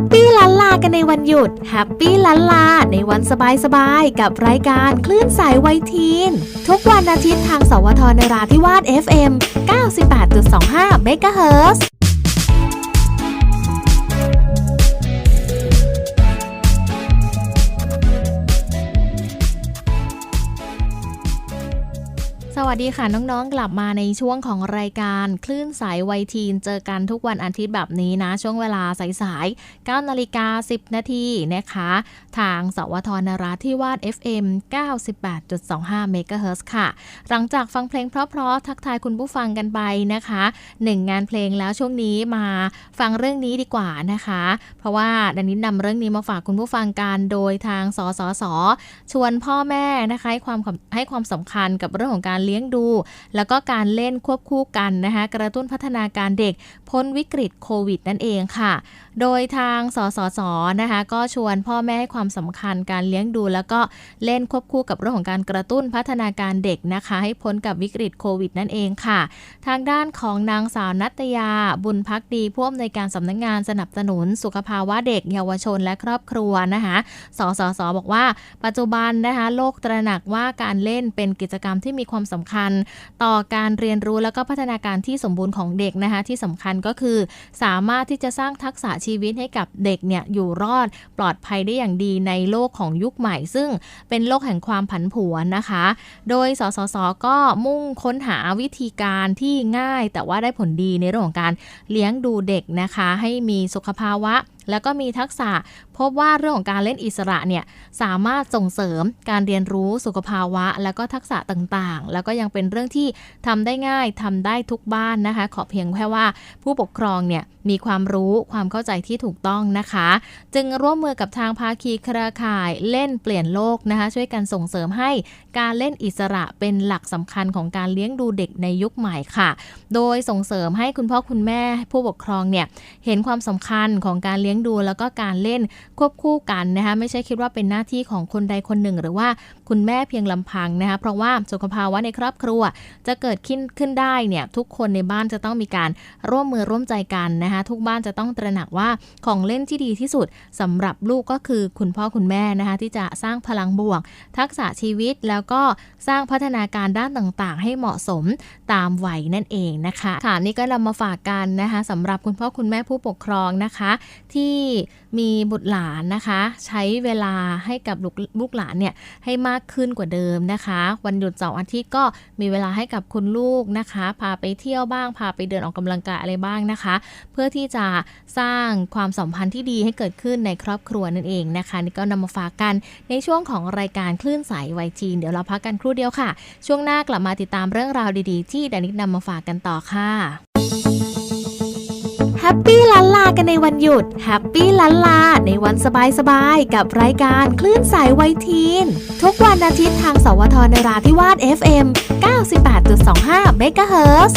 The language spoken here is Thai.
ปปี้ลันลากันในวันหยุดแฮปปี้ลันลาในวันสบายๆ กับรายการคลื่นสายไวทีน ทุกวันอาทิตย์ทางสวทนราธิวาส FM 98.25 MHz สวัสดีค่ะ น้องๆ กลับมาในช่วงของรายการคลื่นสายวัยทีน เจอกันทุกวันอาทิตย์แบบนี้นะ ช่วงเวลาสายๆ9นาฬิกา 10 นาทีนะคะ ทางสวทนราธิวาส FM 98.25 MHz ค่ะ หลังจากฟังเพลงเพราะๆ ทักทายคุณผู้ฟังกันไปนะคะหนึ่งงานเพลงแล้วช่วงนี้มาฟังเรื่องนี้ดีกว่านะคะ เพราะว่าดันนี้นำเรื่องนี้มาฝากคุณผู้ฟังกันโดยทางสสส ชวนพ่อแม่นะคะให้ความให้ความสำคัญกับเรื่องของการเลี้ยงดู แล้วก็การเล่นควบคู่กันนะคะกระตุ้นพัฒนาการเด็กพ้นวิกฤตโควิดนั่นเองค่ะ โดยทางสสสนะคะก็ชวนพ่อแม่ให้ความสำคัญการเลี้ยงดู แล้วก็เล่นควบคู่กับเรื่องของการกระตุ้นพัฒนาการเด็กนะคะ ให้พ้นกับวิกฤตโควิดนั่นเองค่ะ ทางด้านของนางสาวนัตยาบุญพักดีผู้อำนวยการสำนักงานสนับสนุน สุขภาวะเด็ก เยาวชนและครอบครัวนะคะสสสบอกว่า ปัจจุบันนะคะโลกตระหนักว่าการเล่นเป็นกิจกรรมที่มีความสำคัญ ต่อการเรียนรู้แล้วก็พัฒนาการที่สมบูรณ์ของเด็กนะคะ ที่สำคัญก็คือ สามารถที่จะสร้างทักษะชีวิตให้กับเด็กเนี่ยอยู่รอดปลอดภัยได้อย่างดีในโลกของยุคใหม่ ซึ่งเป็นโลกแห่งความผันผวนนะคะ โดยสสสก็มุ่งค้นหาวิธีการที่ง่าย แต่ว่าได้ผลดีในเรื่องของการเลี้ยงดูเด็กนะคะ ให้มีสุขภาวะ แล้วก็มีทักษะพบว่าเรื่องของการเล่นอิสระเนี่ยสามารถส่งเสริมการเรียนรู้สุขภาวะ แล้วก็ทักษะต่างๆ แล้วก็ยังเป็นเรื่องที่ทำได้ง่ายทำได้ทุกบ้านนะคะ ขอเพียงแค่ว่าผู้ปกครองเนี่ยมีความรู้ความเข้าใจที่ถูกต้องนะคะ จึงร่วมมือกับทางภาคีเครือข่ายเล่นเปลี่ยนโลกนะคะ ช่วยกันส่งเสริมให้การเล่นอิสระเป็นหลักสำคัญของการเลี้ยงดูเด็กในยุคใหม่ค่ะ โดยส่งเสริมให้คุณพ่อคุณแม่ผู้ปกครองเนี่ยเห็นความสำคัญของการเลี้ยงดูแล้วก็การเล่นควบคู่กันนะคะไม่ใช่คิดว่าเป็นหน้าที่ของคนใดคนหนึ่ง หรือว่า คุณแม่เพียงลำพังนะคะเพราะว่าสุขภาวะในครอบครัวจะเกิดขึ้นขึ้นได้เนี่ยทุกคนในบ้านจะต้องมีการร่วมมือร่วมใจกันนะคะทุกบ้านจะต้องตระหนักว่าของเล่นที่ดีที่สุดสำหรับลูกก็คือคุณพ่อคุณแม่นะคะที่จะสร้างพลังบวก ทักษะชีวิตแล้วก็สร้างพัฒนาการด้านต่างๆ ให้เหมาะสมตามวัยนั่นเองนะคะค่ะนี่ก็นำมาฝากกันนะคะสำหรับคุณพ่อคุณแม่ผู้ปกครองนะคะ ที่มีบุตรหลานนะคะ ใช้เวลาให้กับลูกลูกหลานเนี่ยให้มากขึ้นกว่าเดิมนะคะ วันหยุดเสาร์อาทิตย์ก็มีเวลาให้กับคุณลูกนะคะ พาไปเที่ยวบ้าง พาไปเดินออกกำลังกายอะไรบ้างนะคะ เพื่อที่จะสร้างความสัมพันธ์ที่ดีให้เกิดขึ้นในครอบครัวนั่นเองนะคะนี่ก็นำมาฝากกันในช่วงของรายการคลื่นสายวัยจีนเดี๋ยวเราพักกันครู่เดียวค่ะ ช่วงหน้ากลับมาติดตามเรื่องราวดีๆ ที่ดานิกนำมาฝากกันต่อค่ะ ปปี้ลันลากันในวันหยุดแฮปปี้ลันลาในวันสบายๆ กับรายการคลื่นสายวัยทีน ทุกวันอาทิตย์ทางสวทนราธิวาส FM 98.25 MHz